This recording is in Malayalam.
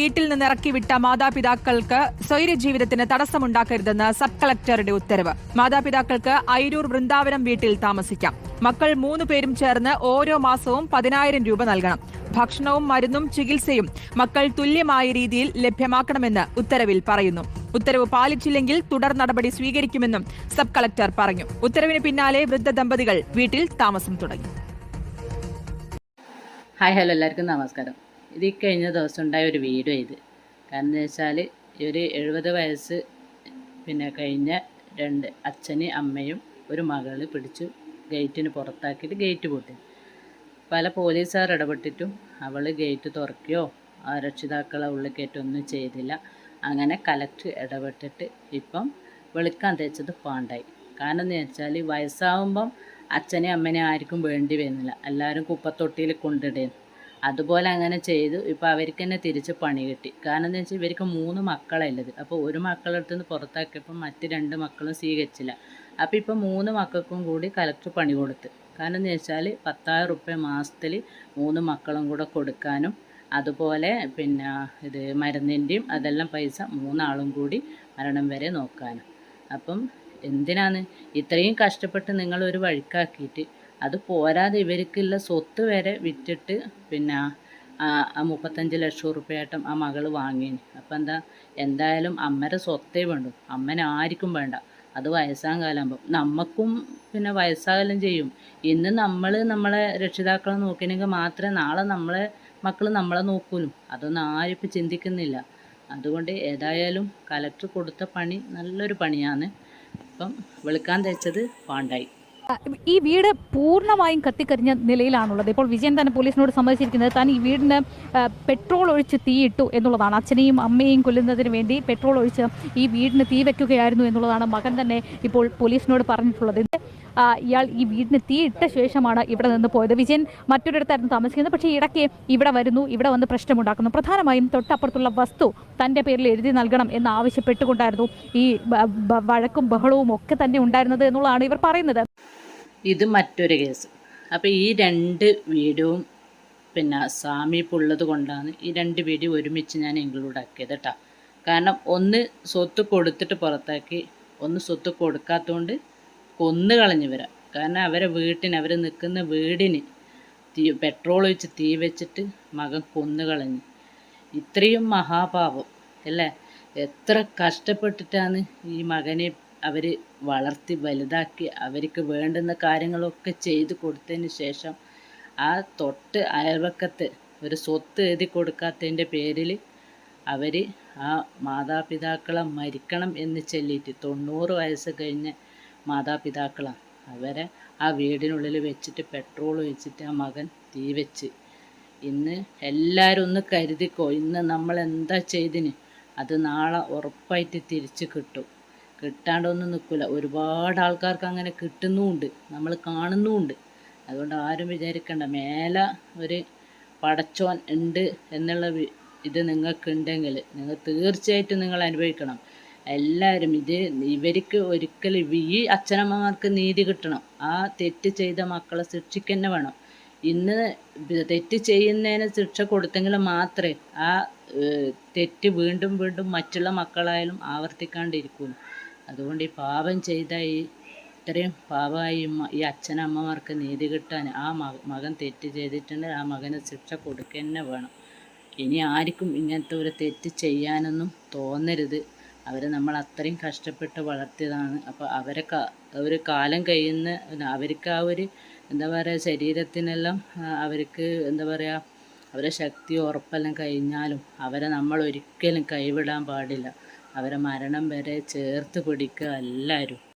വീട്ടിൽ നിന്ന് ഇറക്കിവിട്ട മാതാപിതാക്കൾക്ക് സ്വൈര്യ ജീവിതത്തിന് തടസ്സമുണ്ടാക്കരുതെന്ന് സബ് കളക്ടറുടെ ഉത്തരവ്. മാതാപിതാക്കൾക്ക് അയിരൂർ വൃന്ദാവനം വീട്ടിൽ താമസിക്കാം. മക്കൾ മൂന്ന് പേരും ചേർന്ന് ഓരോ മാസവും പതിനായിരം രൂപ നൽകണം. ഭക്ഷണവും മരുന്നും ചികിത്സയും മക്കൾ തുല്യമായ രീതിയിൽ ലഭ്യമാക്കണമെന്ന് ഉത്തരവിൽ പറയുന്നു. ഉത്തരവ് പാലിച്ചില്ലെങ്കിൽ തുടർ നടപടി സ്വീകരിക്കുമെന്നും സബ് കളക്ടർ പറഞ്ഞു. ഉത്തരവിന് പിന്നാലെ വൃദ്ധ ദമ്പതികൾ വീട്ടിൽ താമസം തുടങ്ങി. ഹായ് ഹലോ എല്ലാവർക്കും നമസ്കാരം. ഇത് ഈ കഴിഞ്ഞ ദിവസം ഉണ്ടായ ഒരു വീഡിയോ ഇത്. കാരണം എന്ന് വെച്ചാൽ ഒരു എഴുപത് വയസ്സ് പിന്നെ കഴിഞ്ഞ രണ്ട് അച്ഛനും അമ്മയും ഒരു മകൾ പിടിച്ചു ഗേറ്റിന് പുറത്താക്കിയിട്ട് ഗേറ്റ് പൂട്ടി. പല പോലീസുകാർ ഇടപെട്ടിട്ടും അവൾ ഗേറ്റ് തുറക്കുകയോ രക്ഷിതാക്കളെ ഉള്ളിൽ കയറ്റൊന്നും ചെയ്തില്ല. അങ്ങനെ കലക്ടർ ഇടപെട്ടിട്ട് ഇപ്പം വെളുക്കാൻ തേച്ചത് പാണ്ടായി. കാരണം എന്ന് വെച്ചാൽ വയസ്സാവുമ്പം അച്ഛനെ അമ്മനെ ആർക്കും വേണ്ടി വരുന്നില്ല. എല്ലാവരും കുപ്പത്തൊട്ടിയിൽ കൊണ്ടിടുന്നു. അതുപോലെ അങ്ങനെ ചെയ്തു. ഇപ്പോൾ അവർക്ക് തന്നെ തിരിച്ച് പണി കിട്ടി. കാരണം എന്താ വെച്ചാൽ ഇവർക്ക് മൂന്ന് മക്കളുള്ളത് അപ്പോൾ ഒരു മക്കളടുത്ത് നിന്ന് പുറത്താക്കിയപ്പോൾ മറ്റ് രണ്ട് മക്കളും സ്വീകരിച്ചില്ല. അപ്പോൾ ഇപ്പോൾ മൂന്ന് മക്കൾക്കും കൂടി കലക്ടർ പണി കൊടുത്ത്. കാരണം എന്താ വെച്ചാൽ പത്തായിരം റുപ്യ മാസത്തിൽ മൂന്ന് മക്കളും കൂടെ കൊടുക്കാനും അതുപോലെ പിന്നെ ഇത് മരുന്നിന്റെയും അതെല്ലാം പൈസ മൂന്നാളും കൂടി മരണം വരെ നോക്കാനും. അപ്പം എന്തിനാണ്? ഇത്രയും കഷ്ടപ്പെട്ട് നിങ്ങളൊരു വഴിക്കാക്കിയിട്ട് അത് പോരാതെ ഇവർക്കുള്ള സ്വത്ത് വരെ വിറ്റിട്ട് പിന്നെ ആ മുപ്പത്തഞ്ച് ലക്ഷം ഉറുപ്പ്യായിട്ടും ആ മകൾ വാങ്ങി അപ്പം എന്താ എന്തായാലും അമ്മയുടെ സ്വത്തേ വേണ്ടു. അമ്മനെ ആർക്കും വേണ്ട. അത് വയസ്സാം കാലാകുമ്പം നമുക്കും പിന്നെ വയസ്സാകലും ചെയ്യും. ഇന്ന് നമ്മൾ നമ്മളെ രക്ഷിതാക്കളെ നോക്കിയെങ്കിൽ മാത്രമേ നാളെ നമ്മളെ മക്കൾ നമ്മളെ നോക്കൂലും. അതൊന്നും ആരും ഇപ്പം ചിന്തിക്കുന്നില്ല. അതുകൊണ്ട് ഏതായാലും കലക്ടർ കൊടുത്ത പണി നല്ലൊരു പണിയാണ്. അപ്പം വെളുക്കാൻ തേച്ചത് പാണ്ടായി. ഈ വീട് പൂർണമായും കത്തിക്കരിഞ്ഞ നിലയിലാണുള്ളത്. ഇപ്പോൾ വിജയൻ തന്നെ പോലീസിനോട് സമ്മതിച്ചിരിക്കുന്നത് താൻ ഈ വീടിന് പെട്രോൾ ഒഴിച്ച് തീയിട്ടു എന്നുള്ളതാണ്. അച്ഛനെയും അമ്മയെയും കൊല്ലുന്നതിന് വേണ്ടി പെട്രോൾ ഒഴിച്ച് ഈ വീടിന് തീ വയ്ക്കുകയായിരുന്നു എന്നുള്ളതാണ് മകൻ തന്നെ ഇപ്പോൾ പോലീസിനോട് പറഞ്ഞിട്ടുള്ളത്. ഇയാൾ ഈ വീടിന് തീയിട്ട ശേഷമാണ് ഇവിടെ നിന്ന് പോയത്. വിജയൻ മറ്റൊരിടത്തായിരുന്നു താമസിക്കുന്നത്. പക്ഷേ ഇടയ്ക്ക് ഇവിടെ വരുന്നു. ഇവിടെ വന്ന് പ്രശ്നമുണ്ടാക്കുന്നു. പ്രധാനമായും തൊട്ടപ്പുറത്തുള്ള വസ്തു തന്റെ പേരിൽ എഴുതി നൽകണം എന്ന് ആവശ്യപ്പെട്ടുകൊണ്ടായിരുന്നു ഈ വഴക്കും ബഹളവും ഒക്കെ തന്നെ ഉണ്ടായിരുന്നത് എന്നുള്ളതാണ് ഇവർ പറയുന്നത്. ഇത് മറ്റൊരു കേസ്. അപ്പോൾ ഈ രണ്ട് വീഡിയോവും പിന്നെ സാമീപ്പുള്ളത് കൊണ്ടാണ് ഈ രണ്ട് വീഡിയോ ഒരുമിച്ച് ഞാൻ ഇൻക്ലൂഡ് ആക്കിയത് കേട്ടോ കാരണം ഒന്ന് സ്വത്ത് കൊടുത്തിട്ട് പുറത്താക്കി ഒന്ന് സ്വത്ത് കൊടുക്കാത്തതുകൊണ്ട് കൊന്നു കളഞ്ഞു വരാം കാരണം അവരെ വീട്ടിന് അവർ നിൽക്കുന്ന വീടിന് തീ പെട്രോൾ ഒഴിച്ച് തീ വെച്ചിട്ട് മകൻ കൊന്നു കളഞ്ഞു. ഇത്രയും മഹാപാപം അല്ലേ? എത്ര കഷ്ടപ്പെട്ടിട്ടാണ് ഈ മകനെ അവർ വളർത്തി വലുതാക്കി അവർക്ക് വേണ്ടുന്ന കാര്യങ്ങളൊക്കെ ചെയ്തു കൊടുത്തതിന് ശേഷം ആ തൊട്ട് അയൽവക്കത്ത് ഒരു സ്വത്ത് എഴുതി കൊടുക്കാത്തതിന്റെ പേരിൽ അവർ ആ മാതാപിതാക്കളെ മരിക്കണം എന്ന് ചൊല്ലിയിട്ട് തൊണ്ണൂറ് വയസ്സ് കഴിഞ്ഞ മാതാപിതാക്കളാണ് അവരെ ആ വീടിനുള്ളിൽ വെച്ചിട്ട് പെട്രോൾ ഒഴിച്ചിട്ട് ആ മകൻ തീ വെച്ച്. ഇന്ന് എല്ലാവരും ഒന്ന് കരുതിക്കോ ഇന്ന് നമ്മൾ എന്താ ചെയ്തിന്? അത് നാളെ ഉറപ്പായിട്ട് തിരിച്ച് കിട്ടും. കിട്ടാണ്ടൊന്നും നിൽക്കില്ല ഒരുപാട് ആൾക്കാർക്ക് അങ്ങനെ കിട്ടുന്നുമുണ്ട്. നമ്മൾ കാണുന്നുമുണ്ട്. അതുകൊണ്ട് ആരും വിചാരിക്കണ്ട. മേലെ ഒരു പടച്ചോൻ ഉണ്ട് എന്നുള്ള ഇത് നിങ്ങൾക്കുണ്ടെങ്കിൽ നിങ്ങൾ തീർച്ചയായിട്ടും നിങ്ങൾ അനുഭവിക്കണം. എല്ലാവരും ഇത് ഇവർക്ക് ഒരിക്കലും ഈ അച്ഛനമ്മമാർക്ക് നീതി കിട്ടണം. ആ തെറ്റ് ചെയ്ത മക്കളെ ശിക്ഷിക്കന്നെ വേണം. ഇന്ന് തെറ്റ് ചെയ്യുന്നതിന് ശിക്ഷ കൊടുത്തെങ്കിൽ മാത്രമേ ആ തെറ്റ് വീണ്ടും വീണ്ടും മറ്റുള്ള മക്കളായാലും ആവർത്തിക്കാണ്ടിരിക്കുള്ളൂ അതുകൊണ്ട് ഈ പാപം ചെയ്ത ഈ ഇത്രയും പാപമായി ഈ അച്ഛനമ്മമാർക്ക് നീതി കിട്ടാൻ ആ മകൻ തെറ്റ് ചെയ്തിട്ടുണ്ട് ആ മകന് ശിക്ഷ കൊടുക്കുക തന്നെ വേണം. ഇനി ആർക്കും ഇങ്ങനത്തെ ഒരു തെറ്റ് ചെയ്യാനൊന്നും തോന്നരുത്. അവരെ നമ്മൾ അത്രയും കഷ്ടപ്പെട്ട് വളർത്തിയതാണ്. അപ്പോൾ അവരെ ഒരു കാലം കഴിയുന്ന അവർക്ക് ആ ഒരു എന്താ പറയുക ശരീരത്തിനെല്ലാം അവർക്ക് എന്താ പറയുക അവരെ ശക്തി ഉറപ്പെല്ലാം കഴിഞ്ഞാലും അവരെ നമ്മൾ ഒരിക്കലും കൈവിടാൻ പാടില്ല. അവരെ മരണം വരെ ചേർത്ത് പിടിക്കുക എല്ലാവരും.